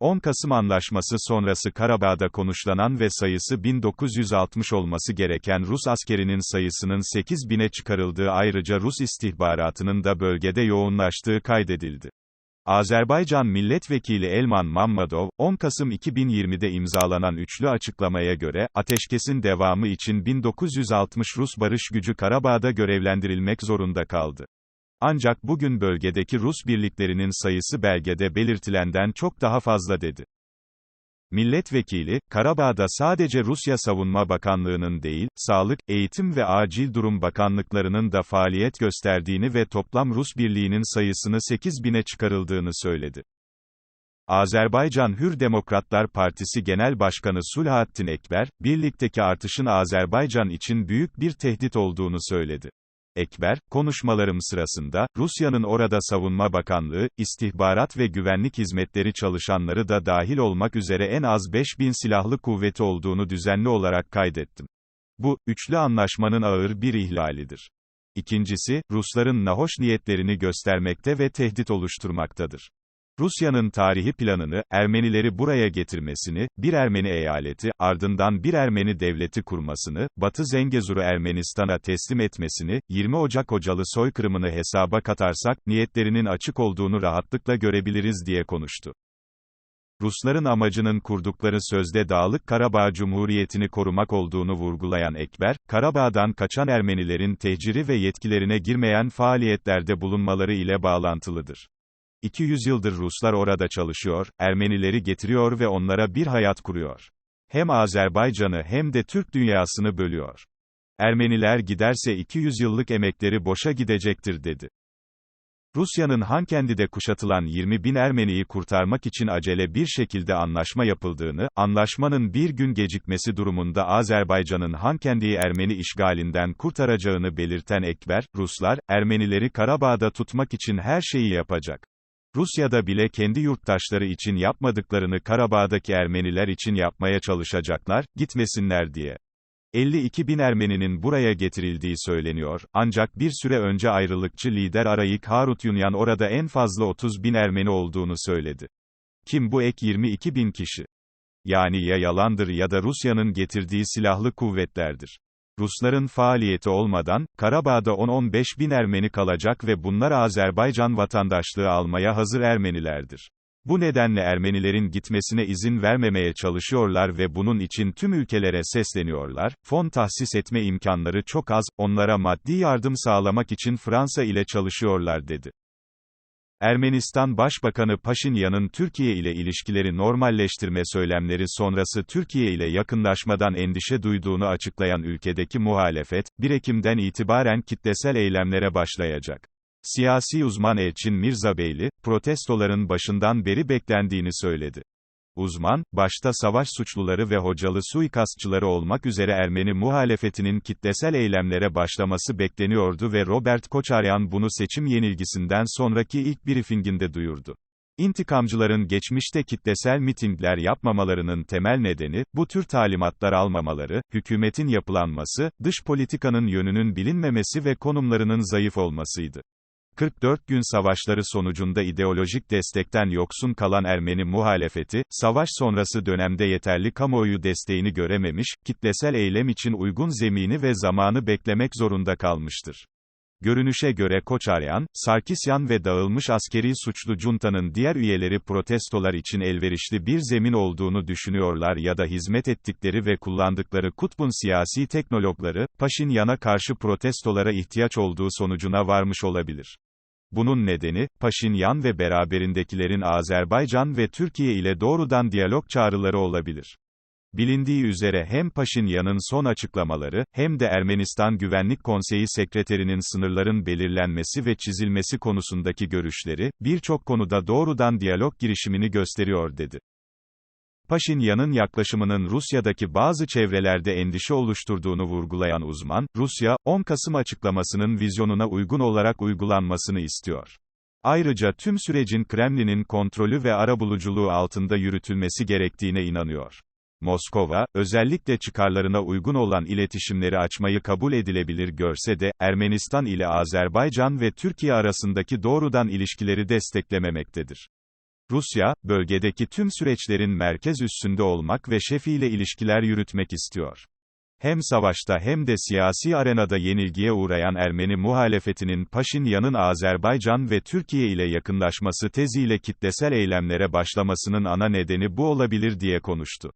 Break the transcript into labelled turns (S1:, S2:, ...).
S1: 10 Kasım Anlaşması sonrası Karabağ'da konuşlanan ve sayısı 1960 olması gereken Rus askerinin sayısının 8 bine çıkarıldığı ayrıca Rus istihbaratının da bölgede yoğunlaştığı kaydedildi. Azerbaycan Milletvekili Elman Mammadov, 10 Kasım 2020'de imzalanan üçlü açıklamaya göre, ateşkesin devamı için 1960 Rus barış gücü Karabağ'da görevlendirilmek zorunda kaldı. Ancak bugün bölgedeki Rus birliklerinin sayısı belgede belirtilenden çok daha fazla dedi. Milletvekili, Karabağ'da sadece Rusya Savunma Bakanlığı'nın değil, Sağlık, Eğitim ve Acil Durum Bakanlıklarının da faaliyet gösterdiğini ve toplam Rus birliğinin sayısını 8 bine çıkarıldığını söyledi. Azerbaycan Hür Demokratlar Partisi Genel Başkanı Sulhattin Ekber, birlikteki artışın Azerbaycan için büyük bir tehdit olduğunu söyledi. Ekber, konuşmalarım sırasında, Rusya'nın orada Savunma Bakanlığı, istihbarat ve güvenlik hizmetleri çalışanları da dahil olmak üzere en az 5000 silahlı kuvveti olduğunu düzenli olarak kaydettim. Bu, üçlü anlaşmanın ağır bir ihlalidir. İkincisi, Rusların nahoş niyetlerini göstermekte ve tehdit oluşturmaktadır. Rusya'nın tarihi planını, Ermenileri buraya getirmesini, bir Ermeni eyaleti, ardından bir Ermeni devleti kurmasını, Batı Zengezur'u Ermenistan'a teslim etmesini, 20 Ocak Ocalı soykırımını hesaba katarsak, niyetlerinin açık olduğunu rahatlıkla görebiliriz diye konuştu. Rusların amacının kurdukları sözde Dağlık Karabağ Cumhuriyeti'ni korumak olduğunu vurgulayan Ekber, Karabağ'dan kaçan Ermenilerin tehciri ve yetkilerine girmeyen faaliyetlerde bulunmaları ile bağlantılıdır. 200 yıldır Ruslar orada çalışıyor, Ermenileri getiriyor ve onlara bir hayat kuruyor. Hem Azerbaycan'ı hem de Türk dünyasını bölüyor. Ermeniler giderse 200 yıllık emekleri boşa gidecektir dedi. Rusya'nın Hankendi'de kuşatılan 20 bin Ermeniyi kurtarmak için acele bir şekilde anlaşma yapıldığını, anlaşmanın bir gün gecikmesi durumunda Azerbaycan'ın Hankendi'yi Ermeni işgalinden kurtaracağını belirten Ekber, Ruslar, Ermenileri Karabağ'da tutmak için her şeyi yapacak. Rusya'da bile kendi yurttaşları için yapmadıklarını Karabağ'daki Ermeniler için yapmaya çalışacaklar, gitmesinler diye. 52 bin Ermeninin buraya getirildiği söyleniyor, ancak bir süre önce ayrılıkçı lider Arayik Harutyunyan orada en fazla 30 bin Ermeni olduğunu söyledi. Kim bu ek 22 bin kişi? Yani ya yalandır ya da Rusya'nın getirdiği silahlı kuvvetlerdir. Rusların faaliyeti olmadan, Karabağ'da 10-15 bin Ermeni kalacak ve bunlar Azerbaycan vatandaşlığı almaya hazır Ermenilerdir. Bu nedenle Ermenilerin gitmesine izin vermemeye çalışıyorlar ve bunun için tüm ülkelere sesleniyorlar, fon tahsis etme imkanları çok az, onlara maddi yardım sağlamak için Fransa ile çalışıyorlar dedi. Ermenistan Başbakanı Paşinyan'ın Türkiye ile ilişkileri normalleştirme söylemleri sonrası Türkiye ile yakınlaşmadan endişe duyduğunu açıklayan ülkedeki muhalefet, 1 Ekim'den itibaren kitlesel eylemlere başlayacak. Siyasi uzman Elçin Mirzabeyli, protestoların başından beri beklendiğini söyledi. Uzman, başta savaş suçluları ve hocalı suikastçıları olmak üzere Ermeni muhalefetinin kitlesel eylemlere başlaması bekleniyordu ve Robert Koçaryan bunu seçim yenilgisinden sonraki ilk briefinginde duyurdu. İntikamcıların geçmişte kitlesel mitingler yapmamalarının temel nedeni, bu tür talimatlar almamaları, hükümetin yapılanması, dış politikanın yönünün bilinmemesi ve konumlarının zayıf olmasıydı. 44 gün savaşları sonucunda ideolojik destekten yoksun kalan Ermeni muhalefeti, savaş sonrası dönemde yeterli kamuoyu desteğini görememiş, kitlesel eylem için uygun zemini ve zamanı beklemek zorunda kalmıştır. Görünüşe göre Koçaryan, Sarkisyan ve dağılmış askeri suçlu juntanın diğer üyeleri protestolar için elverişli bir zemin olduğunu düşünüyorlar ya da hizmet ettikleri ve kullandıkları kutbun siyasi teknologları, Paşinyan'a karşı protestolara ihtiyaç olduğu sonucuna varmış olabilir. Bunun nedeni, Paşinyan ve beraberindekilerin Azerbaycan ve Türkiye ile doğrudan diyalog çağrıları olabilir. Bilindiği üzere hem Paşinyan'ın son açıklamaları, hem de Ermenistan Güvenlik Konseyi Sekreterinin sınırların belirlenmesi ve çizilmesi konusundaki görüşleri, birçok konuda doğrudan diyalog girişimini gösteriyor dedi. Paşinyan'ın yaklaşımının Rusya'daki bazı çevrelerde endişe oluşturduğunu vurgulayan uzman, Rusya, 10 Kasım açıklamasının vizyonuna uygun olarak uygulanmasını istiyor. Ayrıca tüm sürecin Kremlin'in kontrolü ve arabuluculuğu altında yürütülmesi gerektiğine inanıyor. Moskova, özellikle çıkarlarına uygun olan iletişimleri açmayı kabul edilebilir görse de, Ermenistan ile Azerbaycan ve Türkiye arasındaki doğrudan ilişkileri desteklememektedir. Rusya, bölgedeki tüm süreçlerin merkez üssünde olmak ve şefiyle ilişkiler yürütmek istiyor. Hem savaşta hem de siyasi arenada yenilgiye uğrayan Ermeni muhalefetinin Paşinyan'ın Azerbaycan ve Türkiye ile yakınlaşması teziyle kitlesel eylemlere başlamasının ana nedeni bu olabilir diye konuştu.